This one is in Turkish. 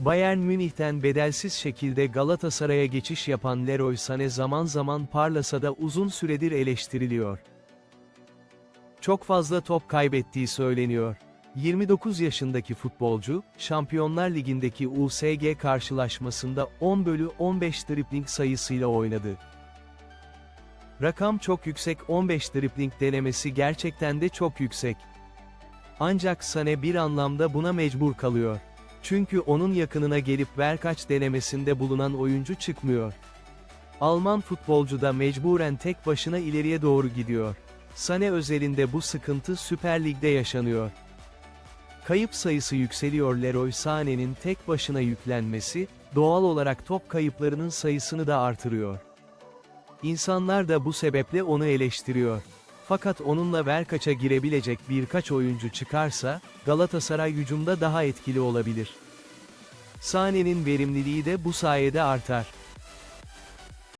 Bayern Münih'ten bedelsiz şekilde Galatasaray'a geçiş yapan Leroy Sané zaman zaman parlasa da uzun süredir eleştiriliyor. Çok fazla top kaybettiği söyleniyor. 29 yaşındaki futbolcu, Şampiyonlar Ligi'ndeki USG karşılaşmasında 10 bölü 15 dribling sayısıyla oynadı. Rakam çok yüksek 15 dribling denemesi gerçekten de çok yüksek. Ancak Sane bir anlamda buna mecbur kalıyor. Çünkü onun yakınına gelip verkaç denemesinde bulunan oyuncu çıkmıyor. Alman futbolcu da mecburen tek başına ileriye doğru gidiyor. Sane özelinde bu sıkıntı Süper Lig'de yaşanıyor. Kayıp sayısı yükseliyor Leroy Sané'nin tek başına yüklenmesi, doğal olarak top kayıplarının sayısını da artırıyor. İnsanlar da bu sebeple onu eleştiriyor. Fakat onunla Verkaç'a girebilecek birkaç oyuncu çıkarsa, Galatasaray hücumda daha etkili olabilir. Sané'nin verimliliği de bu sayede artar.